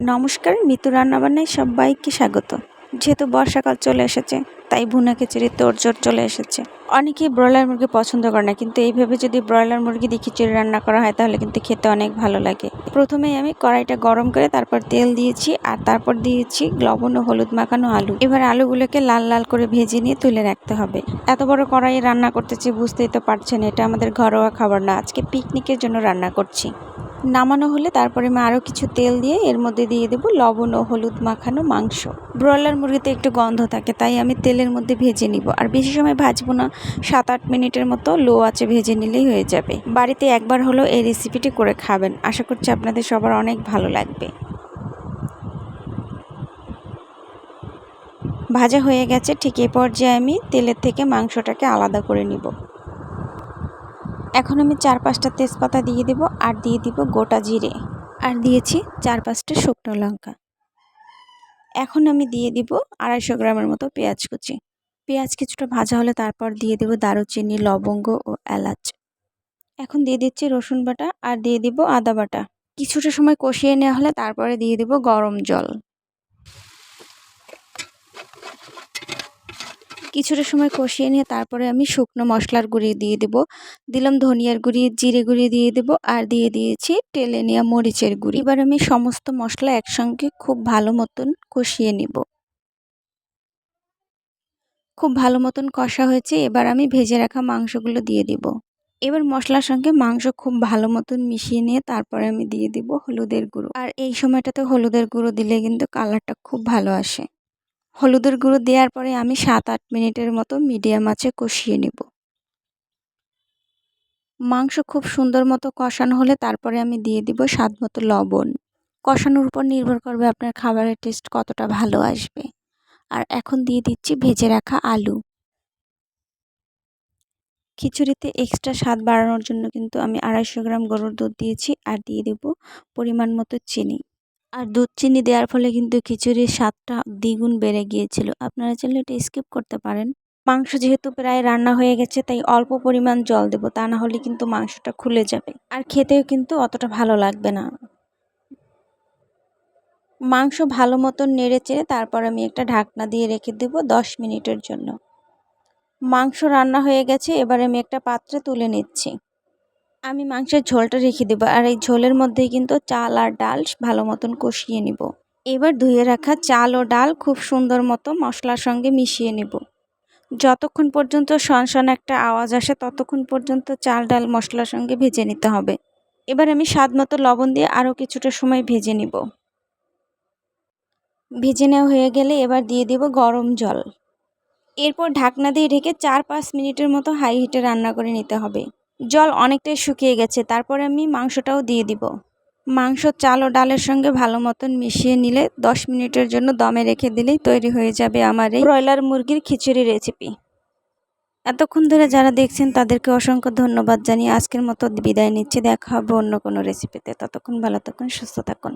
নমস্কার, মিতু রান্নাবান্নায় সবাইকে স্বাগত। যেহেতু বর্ষাকাল চলে এসেছে, তাই ভুনা খিচুড়ি তোড়জোড় চলে এসেছে। অনেকেই ব্রয়লার মুরগি পছন্দ করে না, কিন্তু এইভাবে যদি ব্রয়লার মুরগি দিয়ে খিচুড়ি রান্না করা হয়, তাহলে কিন্তু খেতে অনেক ভালো লাগে। প্রথমেই আমি কড়াইটা গরম করে তারপর তেল দিয়েছি, আর তারপর দিয়েছি লবণ ও হলুদ মাখানো আলু। এবার আলুগুলোকে লাল লাল করে ভেজে নিয়ে তুলে রাখতে হবে। এত বড় কড়াই রান্না করতেছি, বুঝতেই তো পারছেন, এটা আমাদের ঘরোয়া খাবার না। আজকে পিকনিকের জন্য রান্না করছি। নামানো হলে তারপরে আমি আরও কিছু তেল দিয়ে এর মধ্যে দিয়ে দেবো লবণ ও হলুদ মাখানো মাংস। ব্রয়লার মুরগিতে একটু গন্ধ থাকে, তাই আমি তেলের মধ্যে ভেজে নিব। আর বেশি সময় ভাজবো না সাত আট মিনিটের মতো লো আছে ভেজে নিলেই হয়ে যাবে। বাড়িতে একবার হলেও এই রেসিপিটি করে খাবেন। আশা করছি আপনাদের সবার অনেক ভালো লাগবে। ভাজা হয়ে গেছে, ঠিক এ পর্যায়ে আমি তেলের থেকে মাংসটাকে আলাদা করে নিব। এখন আমি চার পাঁচটা তেজপাতা দিয়ে দেব আর দিয়ে দিব গোটা জিরে। আর দিয়েছি চার পাঁচটা শুকনো লঙ্কা। এখন আমি দিয়ে দিব আড়াইশো গ্রামের মতো পেঁয়াজ কুচি। পেঁয়াজ কিছুটা ভাজা হলে তারপর দিয়ে দেব দারুচিনি, লবঙ্গ ও এলাচ। এখন দিয়ে দিচ্ছি রসুন বাটা আর দিয়ে দিব আদা বাটা। কিছুটা সময় কষিয়ে নেওয়া হলে তারপরে দিয়ে দিব গরম জল। কিছুটা সময় কষিয়ে নিয়ে তারপরে আমি শুকনো মশলার গুঁড়ি দিয়ে দেব। দিলাম ধনিয়ার গুঁড়ি, জিরে গুঁড়ি দিয়ে দেব আর দিয়ে দিয়েছি টেলে নেওয়া মরিচের গুঁড়ি। এবার আমি সমস্ত মশলা একসঙ্গে খুব ভালো মতন কষিয়ে নিব। খুব ভালো মতন কষা হয়েছে, এবার আমি ভেজে রাখা মাংসগুলো দিয়ে দিব। এবার মশলার সঙ্গে মাংস খুব ভালো মতন মিশিয়ে নিয়ে তারপরে আমি দিয়ে দিব হলুদের গুঁড়ো। আর এই সময়টাতে হলুদের গুঁড়ো দিলে কিন্তু কালারটা খুব ভালো আসে। হলুদের গুঁড়ো দেওয়ার পরে আমি সাত আট মিনিটের মতো মিডিয়াম আঁচে কষিয়ে নেব। মাংস খুব সুন্দর মতো কষানো হলে তারপরে আমি দিয়ে দিব স্বাদ মতো লবণ। কষানোর উপর নির্ভর করবে আপনার খাবারের টেস্ট কতটা ভালো আসবে। আর এখন দিয়ে দিচ্ছি ভেজে রাখা আলু। খিচুড়িতে এক্সট্রা স্বাদ বাড়ানোর জন্য কিন্তু আমি আড়াইশো গ্রাম গরুর দুধ দিয়েছি আর দিয়ে দেব পরিমাণ মতো চিনি। আর দুধ চিনি দেওয়ার ফলে কিন্তু খিচুড়ির স্বাদটা দ্বিগুণ বেড়ে গিয়েছিল। আপনারা চাইলে এটা স্কিপ করতে পারেন। মাংস যেহেতু প্রায় রান্না হয়ে গেছে, তাই অল্প পরিমাণ জল দেব, তা না হলে কিন্তু মাংসটা খুলে যাবে। আর খেতেও কিন্তু অতটা ভালো লাগবে না। মাংস ভালো মতন নেড়ে চেড়ে তারপর আমি একটা ঢাকনা দিয়ে রেখে দেব দশ মিনিটের জন্য। মাংস রান্না হয়ে গেছে, এবার আমি একটা পাত্রে তুলে নিচ্ছি। আমি মাংসের ঝোলটা রেখে দেবো আর এই ঝোলের মধ্যেই কিন্তু চাল আর ডাল ভালো মতন কষিয়ে নিব। এবার ধুয়ে রাখা চাল ও ডাল খুব সুন্দর মতো মশলার সঙ্গে মিশিয়ে নেব। যতক্ষণ পর্যন্ত সনসন একটা আওয়াজ আসে, ততক্ষণ পর্যন্ত চাল ডাল মশলার সঙ্গে ভেজে নিতে হবে। এবার আমি স্বাদ মতো লবণ দিয়ে আরও কিছুটা সময় ভেজে নিব। ভেজে নেওয়া হয়ে গেলে এবার দিয়ে দেব গরম জল। এরপর ঢাকনা দিয়ে ঢেকে চার পাঁচ মিনিটের মতো হাই হিটে রান্না করে নিতে হবে। জল অনেকটাই শুকিয়ে গেছে, তারপরে আমি মাংসটাও দিয়ে দিব। মাংস, চাল ও ডালের সঙ্গে ভালো মতন মিশিয়ে নিলে দশ মিনিটের জন্য দমে রেখে দিলেই তৈরি হয়ে যাবে আমার এই ব্রয়লার মুরগির খিচুড়ি রেসিপি এতক্ষণ ধরে যারা দেখছেন, তাদেরকে অসংখ্য ধন্যবাদ জানিয়ে আজকের মতো বিদায় নিচ্ছি। দেখা হবে অন্য কোনো রেসিপিতে ততক্ষণ ভালো থাকুন, সুস্থ থাকুন।